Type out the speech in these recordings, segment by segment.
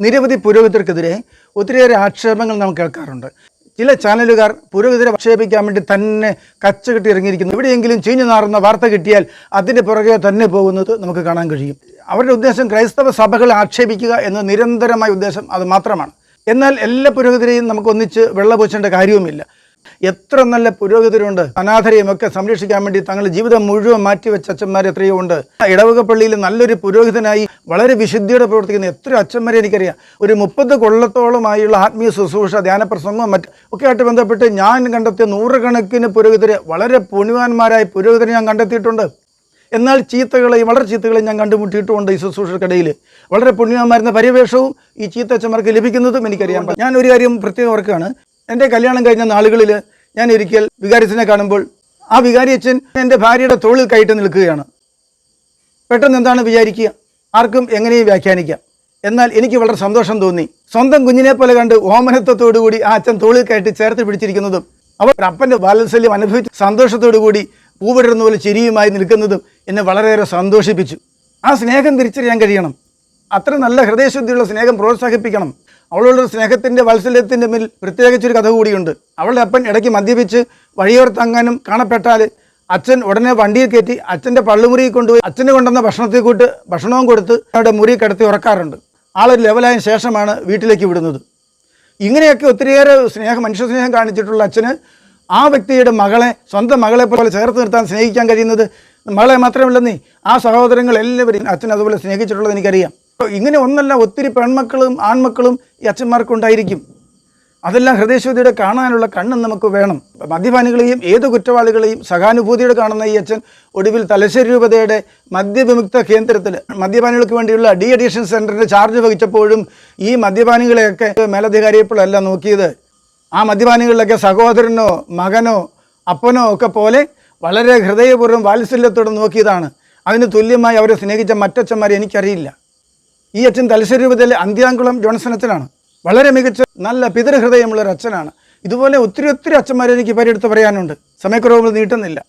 നിരവധി പുരോഹിതർക്കെതിരെ ഒത്തിരിയേറെ ആക്ഷേപങ്ങൾ നാം കേൾക്കാറുണ്ട്. ചില ചാനലുകാർ പുരോഹിതരെ ആക്ഷേപിക്കാൻ വേണ്ടി തന്നെ കച്ച കച്ചകെട്ടി ഇറങ്ങിയിരിക്കുന്നു. എവിടെയെങ്കിലും ചീഞ്ഞു നാറുന്ന വാർത്ത കിട്ടിയാൽ അതിന്റെ പുറകെ തന്നെ പോകുന്നത് നമുക്ക് കാണാൻ കഴിയും. അവരുടെ ഉദ്ദേശം ക്രൈസ്തവ സഭകളെ ആക്ഷേപിക്കുക എന്ന നിരന്തരമായ ഉദ്ദേശം അത് മാത്രമാണ്. എന്നാൽ എല്ലാ പുരോഹിതരെയും നമുക്ക് ഒന്നിച്ച് വെള്ളപൂശേണ്ട കാര്യവുമില്ല. എത്ര നല്ല പുരോഹിതരുണ്ട് അനാഥരെയുമൊക്കെ സംരക്ഷിക്കാൻ വേണ്ടി തങ്ങളുടെ ജീവിതം മുഴുവൻ മാറ്റിവെച്ച അച്ഛന്മാർ എത്രയോ ഉണ്ട്. ഇടവക പള്ളിയിൽ നല്ലൊരു പുരോഹിതനായി വളരെ വിശുദ്ധിയോടെ പ്രവർത്തിക്കുന്ന എത്ര അച്ഛന്മാരെ എനിക്കറിയാം. ഒരു മുപ്പത് കൊള്ളത്തോളമായുള്ള ആത്മീയ ശുശ്രൂഷ ധ്യാനപ്രസംഗം മറ്റ് ഒക്കെ ആയിട്ട് ബന്ധപ്പെട്ട് ഞാൻ കണ്ടെത്തിയ നൂറുകണക്കിന് പുരോഹിതരെ വളരെ പുണ്യവാന്മാരായ പുരോഹിതരെ ഞാൻ കണ്ടെത്തിയിട്ടുണ്ട്. എന്നാൽ ചീത്തകളെയും വളരെ ചീത്തകളെയും ഞാൻ കണ്ടുമുട്ടിയിട്ടുമുണ്ട് ഈ ശുശ്രൂഷക്കിടയിൽ വളരെ പുണ്യമായിരുന്ന പരിവേഷവും ഈ ചീത്തച്ഛന്മാർക്ക് ലഭിക്കുന്നതും എനിക്കറിയാം ഞാൻ ഒരു കാര്യം പ്രത്യേകം ഓർക്കുകയാണ്. എന്റെ കല്യാണം കഴിഞ്ഞ നാളുകളിൽ ഞാൻ ഒരിക്കൽ വികാരിച്ചനെ കാണുമ്പോൾ ആ വികാരി അച്ഛൻ എന്റെ ഭാര്യയുടെ തോളിൽ കയറ്റി നിൽക്കുകയാണ്. പെട്ടെന്ന് എന്താണ് വിചാരിക്കുക? ആർക്കും എങ്ങനെയും വ്യാഖ്യാനിക്കാം. എന്നാൽ എനിക്ക് വളരെ സന്തോഷം തോന്നി. സ്വന്തം കുഞ്ഞിനെ പോലെ കണ്ട് ഓമനത്വത്തോടുകൂടി ആ അച്ഛൻ തോളിൽ കയറ്റി ചേർത്ത് പിടിച്ചിരിക്കുന്നതും അവർ അപ്പന്റെ വാത്സല്യം അനുഭവിച്ച് സന്തോഷത്തോടു കൂടി പൂവിടുന്ന പോലെ ചിരിയുമായി നിൽക്കുന്നതും എന്നെ വളരെയേറെ സന്തോഷിപ്പിച്ചു. ആ സ്നേഹം തിരിച്ചറിയാൻ കഴിയണം. അത്ര നല്ല ഹൃദയശുദ്ധിയുള്ള സ്നേഹം പ്രോത്സാഹിപ്പിക്കണം. അവളുള്ള സ്നേഹത്തിന്റെ വാത്സല്യത്തിന്റെ മേൽ പ്രത്യേകിച്ചൊരു കഥ കൂടിയുണ്ട്. അവളുടെ അപ്പൻ ഇടയ്ക്ക് മദ്യപിച്ച് വഴിയോർത്തങ്ങാനും കാണപ്പെട്ടാൽ അച്ഛൻ ഉടനെ വണ്ടിയിൽ കയറ്റി അച്ഛന്റെ പള്ളുമുറിയിൽ കൊണ്ടുപോയി അച്ഛനെ കൊണ്ടുവന്ന ഭക്ഷണത്തിൽ കൂട്ട് ഭക്ഷണവും കൊടുത്ത് അവരുടെ മുറി കിടത്തി ഉറക്കാറുണ്ട്. ആളൊരു ലെവലായ ശേഷമാണ് വീട്ടിലേക്ക് വിടുന്നത്. ഇങ്ങനെയൊക്കെ ഒത്തിരിയേറെ സ്നേഹം മനുഷ്യ സ്നേഹം കാണിച്ചിട്ടുള്ള അച്ഛന് ആ വ്യക്തിയുടെ മകളെ സ്വന്തം മകളെ പോലെ ചേർത്ത് നിർത്താൻ സ്നേഹിക്കാൻ കഴിയുന്നത് മകളെ മാത്രമല്ലെന്നേ ആ സഹോദരങ്ങൾ എല്ലാവരും അച്ഛൻ അതുപോലെ സ്നേഹിച്ചിട്ടുള്ളത് എനിക്കറിയാം. ഇങ്ങനെ ഒന്നല്ല ഒത്തിരി പെൺമക്കളും ആൺമക്കളും ഈ അച്ഛന്മാർക്കുണ്ടായിരിക്കും. അതെല്ലാം ഹൃദയശുദ്ധിയുടെ കാണാനുള്ള കണ്ണും നമുക്ക് വേണം. മദ്യപാനികളെയും ഏത് കുറ്റവാളികളെയും സഹാനുഭൂതിയോടെ കാണുന്ന ഈ അച്ഛൻ ഒടുവിൽ തലശ്ശേരി രൂപതയുടെ മദ്യവിമുക്ത കേന്ദ്രത്തിൽ മദ്യപാനികൾക്ക് വേണ്ടിയുള്ള ഡി അഡീഷൻ സെന്ററിന്റെ ചാർജ് വഹിച്ചപ്പോഴും ഈ മദ്യപാനികളെയൊക്കെ മേലധികാരിയപ്പോഴല്ല നോക്കിയത്. ആ മദ്യപാനികളിലൊക്കെ സഹോദരനോ മകനോ അപ്പനോ ഒക്കെ പോലെ വളരെ ഹൃദയപൂർവം വാത്സല്യത്തോടെ നോക്കിയതാണ്. അതിന് തുല്യമായി അവരെ സ്നേഹിച്ച മറ്റച്ഛന്മാരെ എനിക്കറിയില്ല. ഈ അച്ഛൻ തലശ്ശേരി രൂപതയിലെ അന്ത്യാംകുളം ജോൺസൺ അച്ഛനാണ് വളരെ മികച്ച നല്ല പിതൃഹൃദയമുള്ള ഒരു അച്ഛനാണ്. ഇതുപോലെ ഒത്തിരി ഒത്തിരി അച്ഛന്മാരെ എനിക്ക് പരിയെടുത്ത് പറയാനുണ്ട്. സമയക്കുറവുകൾ നീട്ടുന്നില്ല.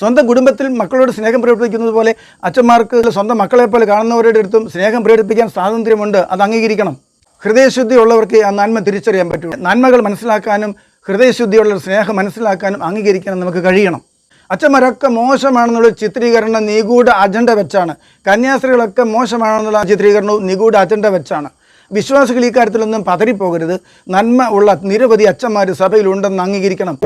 സ്വന്തം കുടുംബത്തിൽ മക്കളോട് സ്നേഹം പ്രകടിപ്പിക്കുന്നത് പോലെ അച്ഛന്മാർക്ക് സ്വന്തം മക്കളെ പോലെ കാണുന്നവരുടെ അടുത്തും സ്നേഹം പ്രകടിപ്പിക്കാൻ സ്വാതന്ത്ര്യമുണ്ട്. അത് അംഗീകരിക്കണം. ഹൃദയശുദ്ധി ഉള്ളവർക്ക് ആ നന്മ തിരിച്ചറിയാൻ പറ്റും. നന്മകൾ മനസ്സിലാക്കാനും ഹൃദയശുദ്ധിയുള്ള സ്നേഹം മനസ്സിലാക്കാനും അംഗീകരിക്കാനും നമുക്ക് കഴിയണം. അച്ഛന്മാരൊക്കെ മോശമാണെന്നുള്ള ചിത്രീകരണം നിഗൂഢ അജണ്ട വെച്ചാണ്. കന്യാസ്ത്രീകളൊക്കെ മോശമാണെന്നുള്ള ചിത്രീകരണവും നിഗൂഢ അജണ്ട വെച്ചാണ്. വിശ്വാസികൾ ഈ കാര്യത്തിലൊന്നും പതറിപ്പോകരുത്. നന്മ ഉള്ള നിരവധി അച്ഛന്മാർ സഭയിലുണ്ടെന്ന് അംഗീകരിക്കണം.